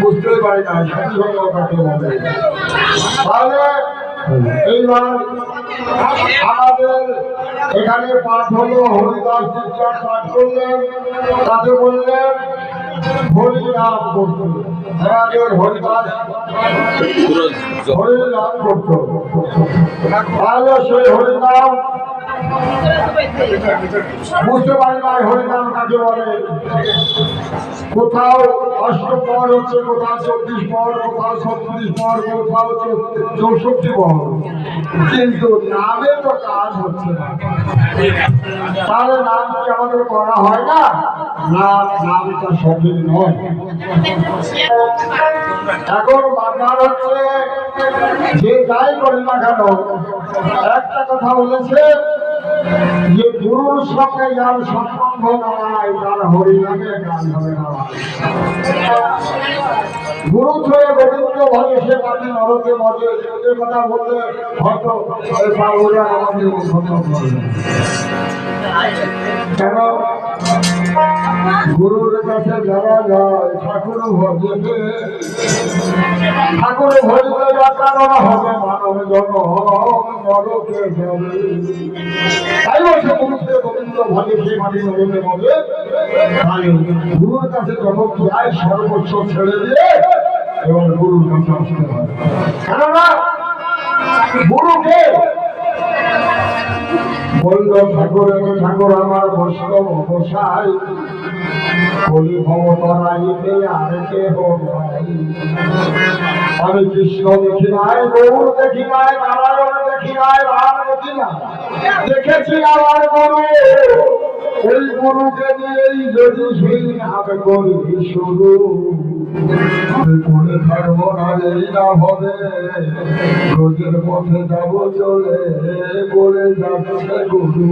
বুঝতেই পারি না সাধু সঙ্গ কাকে বলে তাহলে এইবার আমাদের এখানে পাঠ হলো হরিদাস পাঠ করলেন, তাতে বললেন হরিনাম করতে আমাদের হরিদাস হরিনাম করতো তাহলে সেই হরিনাম বুঝতে পারি না হরিনাম কাকে বলে কোথাও অষ্টপর হচ্ছে, কোথাও চব্বিশ পর কোথাও ছত্রিশ পর কোথাও চৌষট্টি পর কিন্তু নামে তো কাজ হচ্ছে না। তাহলে নাম কি আমাদের করা হয় না? না নামটা সঠিক নয়। এখন বাবার হচ্ছে, যে যাই করি না কেন, একটা কথা বলেছে যে গুরুর সঙ্গে যার সম্বন্ধ নাই তার হরিনামে গান হবে না গুরু ছয়ে গোবিন্দ ভাবে সে কাছে নরকে মজে যে কথা বললে হয়তো ওই বাবুরা আমাদের কেন? গুরুর কাছে যারা যায়, ঠাকুর ভজবে ঠাকুর ভজবে যাত্রা হবে মানব জন নরকে যাবে তাই বলছে গুরুকে গোবিন্দ ভাগে সে মাটি নরকে মজে গুরুর কাছে যখন যায়, সর্বোচ্চ ছেড়ে দিয়ে এবং গুরুর কাছে আসতে হয়। কেননা, গুরুকে বলল ঠাকুর এবং ঠাকুর আমার বৈষ্ণব বসাই বলি ভবতরাইতে আর কেহ নাই। আমি কৃষ্ণ দেখি নাই, গৌর দেখি নাই, নারায়ণ দেখি নাই, রাম দেখি নাই। দেখেছি আমার গুরু। ওই গুরুকে নিয়েই যদি নাম করি শুরু। করে থাকব না এই না হবে। রোজের পথে যাব চলে বলে যাচ্ছে গুরু।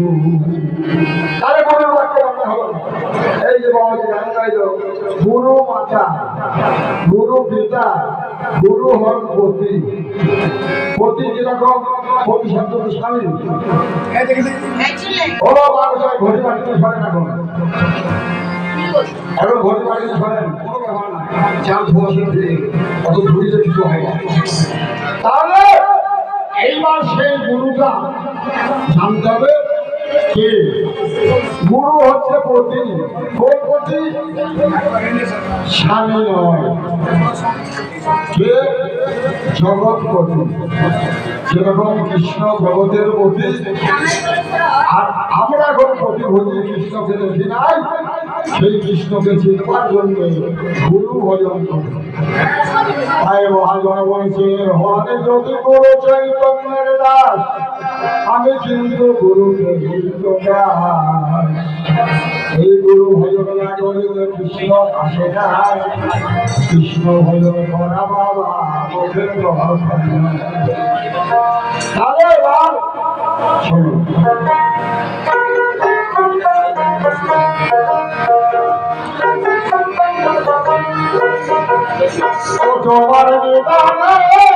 তাহলে গুরুর বাক্য। এই যে বাবাজি গান গাইল, গুরু মাতা, গুরু পিতা, গুরু হন এখন। ঘড়ি বাড়িতে সরেন কোনো ব্যাপার না। কে? কে? জগৎ পতি যেরকম কৃষ্ণ জগতের পতি আর আমরা এখন প্রতি ভজি কৃষ্ণকে দেখি নাই সেই কৃষ্ণকে চিনবার জন্য গুরু ভজন করি মহাজন বলছে হরে যদি গুরু চৈতন্যের দাস, আমি কিন্তু গুরুকে এই গুরু ভজন না করিলে কৃষ্ণ আসে না কৃষ্ণ ভজন করা বাবা কথা তাহলে ও তোমার নিদানে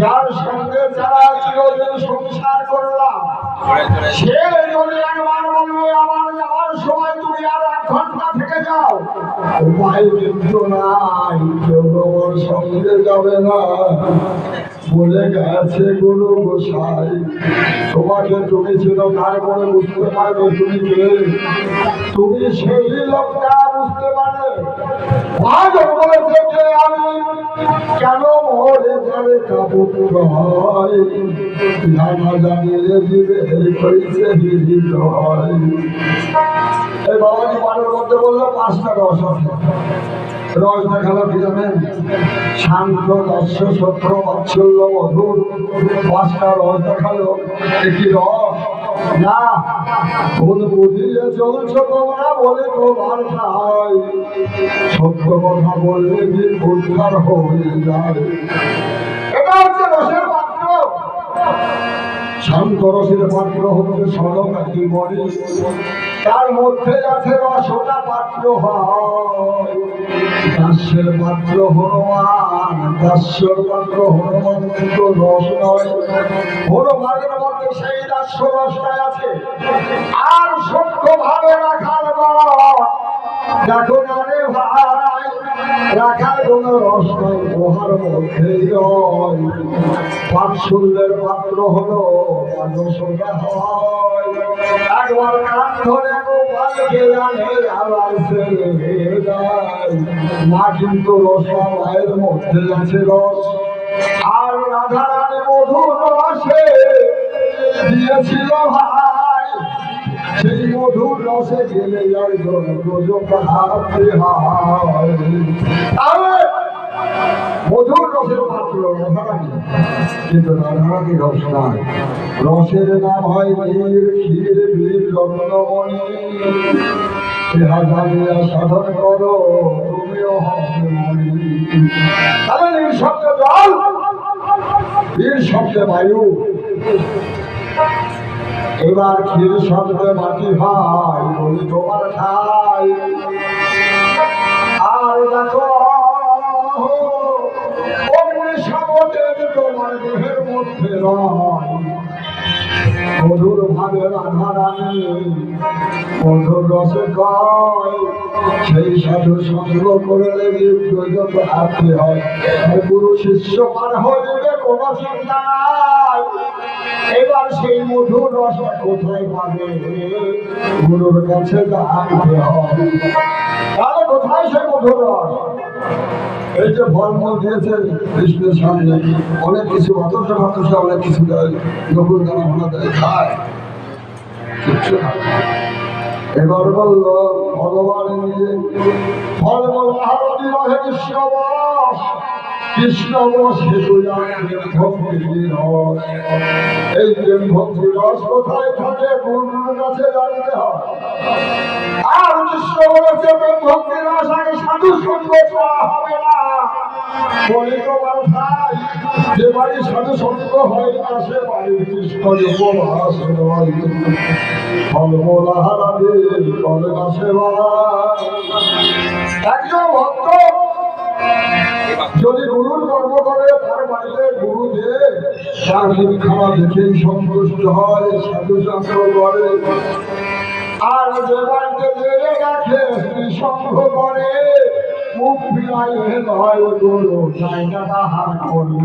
যার সঙ্গে যারা চিরদিন সংসার করলাম সে যদি একবার বলবে আমার যাওয়ার সময় তুমি আর এক ঘণ্টা থেকে যাও। উপায় কিন্তু নাই কেউ সঙ্গে যাবে না। বলে গেছে গুরু গোসাই। তোমাকে তুমি ছিল তারপরে বুঝতে পারবে তুমি কে? তুমি সেই লোকটা বুঝতে পারবে? আজ বলেছে আমি। কেন মরে যাবে কাপুত্র হয়। জানা জানিয়ে দিবে হয়েছে হৃদয়। পাঁচটা আছে। রস দেখাল কি জানেন? শান্ত, দস্য সত্য বাৎসল্য, মধুর পাঁচটা রস দেখাল। একটি রস? না, ভুল বুঝিয়ে চলছো তোমরা, বলে তোমার খাই সত্য কথা বললে যে উদ্ধার হয়ে যায়। এটা হচ্ছে রসের পাত্র। শান্ত রসের পাত্র হচ্ছে সরকারি মণি। তার মধ্যে আছে রসটা পাত্র হয়। দাস্যের পাত্র হনুমান দাস্যর পাত্র হনুমান কিন্তু রস নয়। হনুমানের মধ্যে সেই দাস্য রসটাই আছে। আর সত্য ভাবে রাখার দেখো না রে ভাই। রাখার কোন রস মধ্যেই রয় পাঁচশূল্যের পাত্র হলো মা কিন্তু রসা মায়ের মধ্যে আছে রস। আর রাধা মধুর রসে দিয়েছিল ভাই সেই মধুর রসে গেলে আর প্রযোগ হাতে হয়। তাহলে মধুর রসের পাত্র রাধারানী কিন্তু রাধারানী রস নয় রসের নাম হয় এবার ক্ষীর শব্দে মাটি ভাই বলি তোমার খাই আর দেখো, অগ্নি সাবটের তোমার দেহের মধ্যে রয়। মধুর ভাবে মধুর রসে কয়, সেই সাধু সঙ্গ হয়। গুরু শিষ্য পার কোনো এবার সেই মধুর রস কোথায় পাবে? গুরুর কাছে জানতে হবে তাহলে কোথায় সেই মধুর রস? এই যে ফলমূল দিয়েছে কৃষ্ণের সামনে, অনেক কিছু অথচ মানুষে অনেক কিছু দেয় নকুল ভালো দেয়, খায়, কিচ্ছু এবার বলল, ভগবান নিজে ফলমূল আরতি রহে কৃষ্ণ বস কৃষ্ণ এই প্রেম ভক্তি রস কোথায় থাকে? গুরুর আর কৃষ্ণ বলেছে সাধু সঙ্গ হবে না। যদি গুরুর কর্ম করে, তার বাড়িতে গুরু যে তার খাওয়া দেখেই সন্তুষ্ট হয়, সাধু সঙ্গ করে আর যে বাড়িতে সঙ্গ করে মুখ ফিরাই নয় গুরু না তাহার করি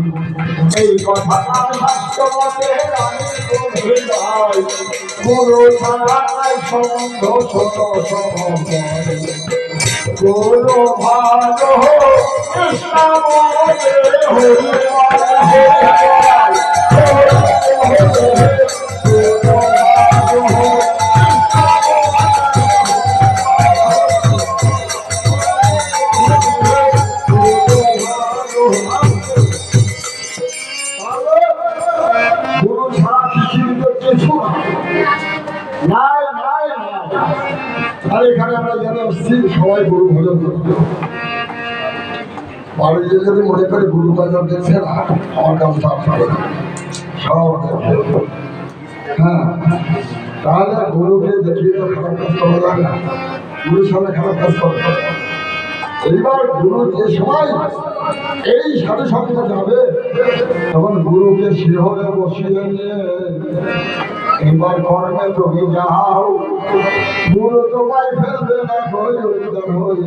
এই কথাটা শাস্ত্রমতে আমি যাই গুরু ছাড়া সম্বন্ধ কৃষ্ণ করে দেখছে না আমার কাজটা আপনার সব হ্যাঁ তাহলে গুরুকে দেখিয়ে তো খারাপ কাজ করা যায় না। গুরুর সামনে খারাপ কাজ হবে। এইবার গুরু যে সময় এই সাধু সঙ্গে যাবে, তখন গুরুকে শিহরে বসিয়ে নিয়ে এবার কর্মে তুমি যাও। গুরু তোমায় ফেলবে না হয়ে।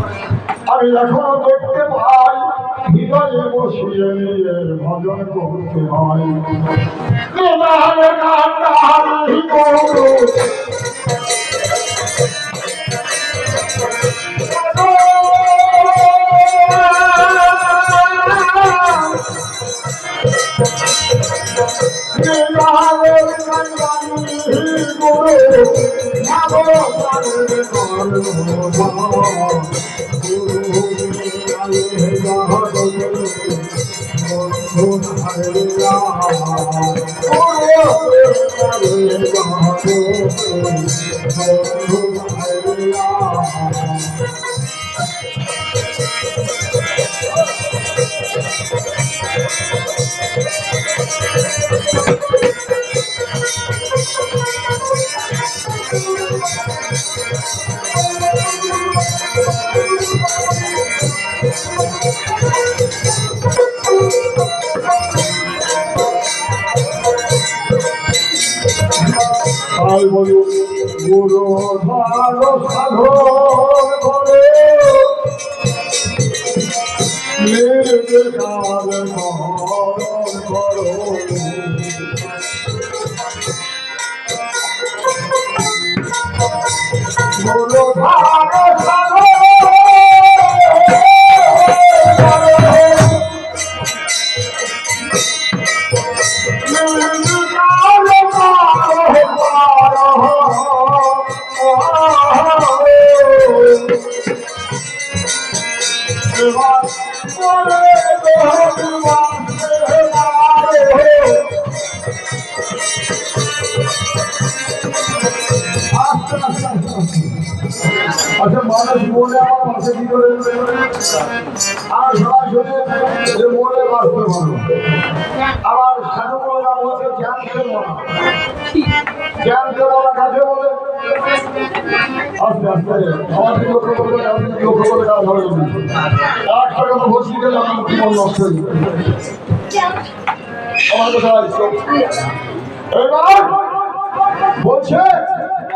আমি এখনও দেখতে পাই। হৃদয়ে বসিয়ে নিয়ে ভজন করতে হয়। নাহলে কান্নাহারি করো। মরণ করো। আর সরাসরি মনে বাঁচতে হচ্ছে জ্ঞান না জ্ঞান দেবো না আমার দিকে লক্ষ্য একটা কথা বসি গেলে আমার জীবন নষ্ট হয়ে বলছে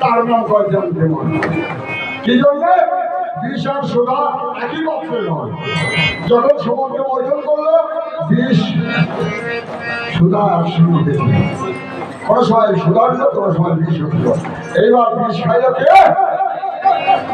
তার নাম কয়েকজন দেওয়ান কি জন্য করল বিষ সুদা আর সমুদ্রে কোনো সময় দিল কোনো সময় বিষ এইবার বিষ খাইল কে?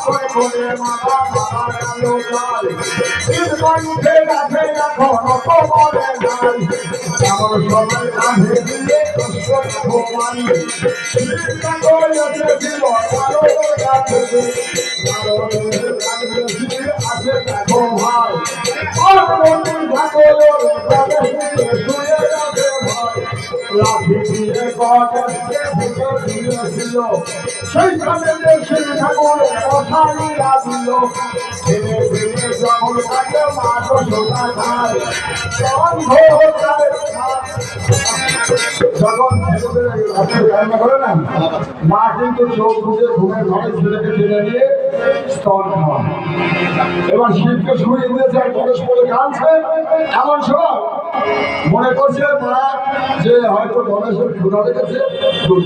করে করে মামা মারা লোকাল কণ্ঠে রাখে এখনও তো মনে নাই এমন সময় কাঁধে দিয়ে কষ্ট ভগবানী চিন্তা করেছে দিল কারও কাছে কারও আছে দেখো ভাই আর মন্দির ঠাকুর শুয়ে যাবে ভাই লাঠি দিয়ে দিয়েছিল সেইখানে দেখে ঠাকুর কথাই লাগিল ধীরে ধীরে যখন তাকে শোনা যায়। বন্ধ যায়, যখন রান্না করে না, মা কিন্তু চোখ বুঝে ঘুমের ঘরে ছেলেকে টেনে নিয়ে স্তন এবার শিবকে শুয়ে দিয়েছে, আর গণেশ পরে কাঁদছে। এমন সময় মনে করছে মা যে হয়তো গণেশের ক্ষুধা লেগেছে দুধ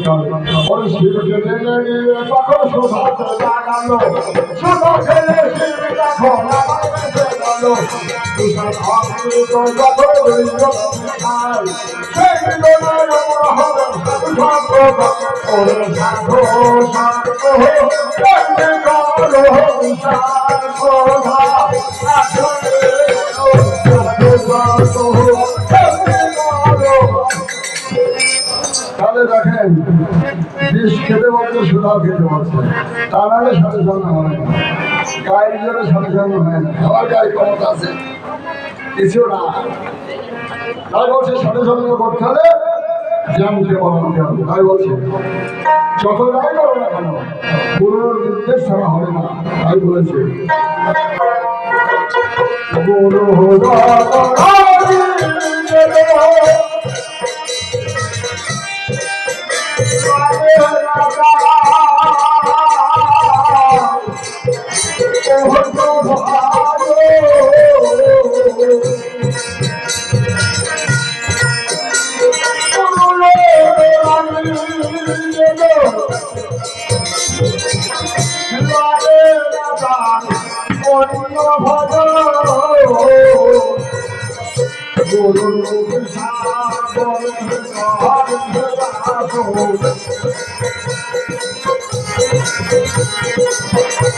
তাহলে দেখেন বিষ খেতে বলছে সুধাও খেতে বলছে তা নাহলে সাথে সঙ্গে হয় না গায়ের জন্য সাথে সঙ্গে হয় না আমার গায়ে ক্ষমতা আছে কিছু না তাই বলছে সাথে সঙ্গে করতে হলে বলাতে তাই বলছে যত যাই করো না কেন গুরুর নির্দেশ ছাড়া হবে না তাই বলেছে Oh,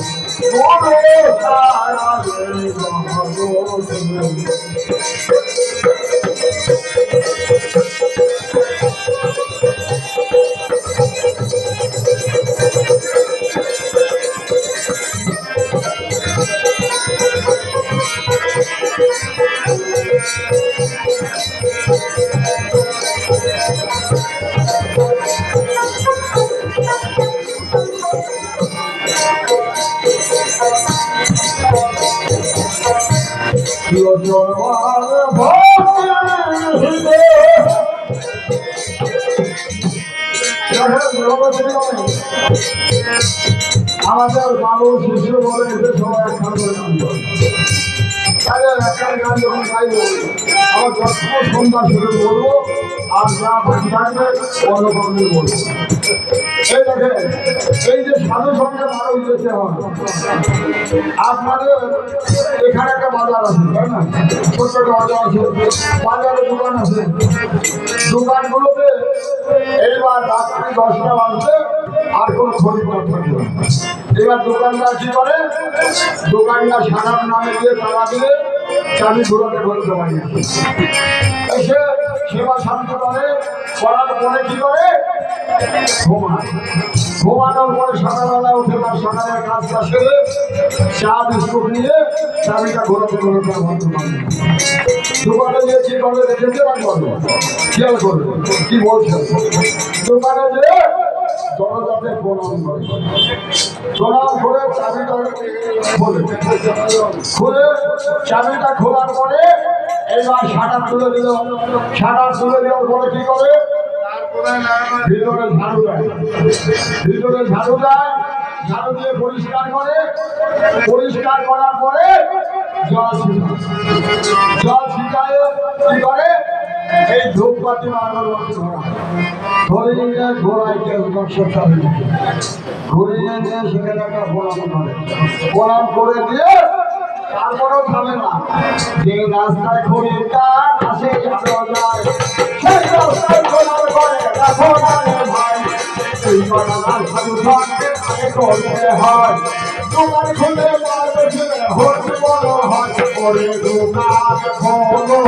আমাদের বাবু শিশু বলে এসে সবাই একখান করে গান করে তাহলে একখান গান যখন গাইব আমার যত সন্ধ্যা শুরু করব, আর যা বাকি থাকবে অন্যকরণে বলব এই দেখেন এই যে সাধু সঙ্গে মানুষ যেতে হয় আপনাদের এখানে একটা বাজার আছে, তাই না? ছোট্ট বাজার আছে, বাজারে দোকান আছে। দোকানগুলোতে এইবার রাত্রি দশটা বাজছে আর কোনো খরিদ্দার থাকে এবার দোকানদার কি করে? দোকানদার সাধারণ নামে দিয়ে তালা দিয়ে চাবি ঘুরাতে ঘুরে জমা নিয়ে আসে। এসে সেবা শান্তি করে, করার পরে কি করে? উঠে কাজটা নিয়ে চাবিটা গিয়ে কি করবে করবে কি যে করে চাবিটা খোলে খুলে চাবিটা খোলার পরে এইবার শাটার তুলে দিল শাটার তুলে দেওয়ার পরে কি করে ভিতরে ঝাড়ু দেয় ভিতরে ঝাড়ু দেয় ঝাড়ু দিয়ে পরিষ্কার করে, পরিষ্কার করার পরে জল জল ছিটায় কি করে? এই ধূপবাতি আগরবাতি ধরা। নিয়ে ঘোড়ায় কেউ যায়। নিয়ে সেখানে একটা প্রণাম করে প্রণাম করে দিয়ে তারপরেও থামে না। যে রাস্তায় খরিদ্দার আসে যাবে দোকান খুলে মাল বেচলে হতে বড় হয় করে দোকান খোলো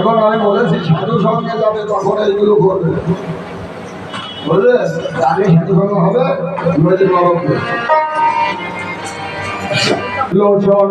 যখন আমি বলেছি, সাধু সঙ্গে যাবে, তখন এইগুলো করবে। বুঝলে আগে সাধু সঙ্গে হবে লোচন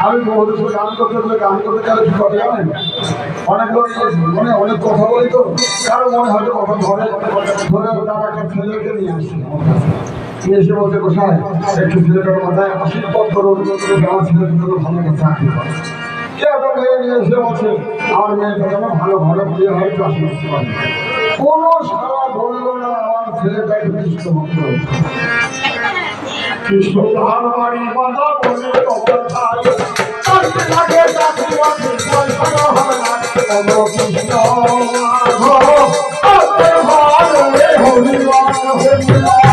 আমি গান করতে গান করতে কি কথা জানেন? অনেক লোক অনেক কথা বলি তো, কারও মনে হয়তো কথা ধরে ধরে নিয়ে এসে কোথায় মাথায় ভালো চাকরি করে। কে নিয়ে বলছে ভালো ভালো বিয়ে হয়, একটু কৃষ্ণ না তবে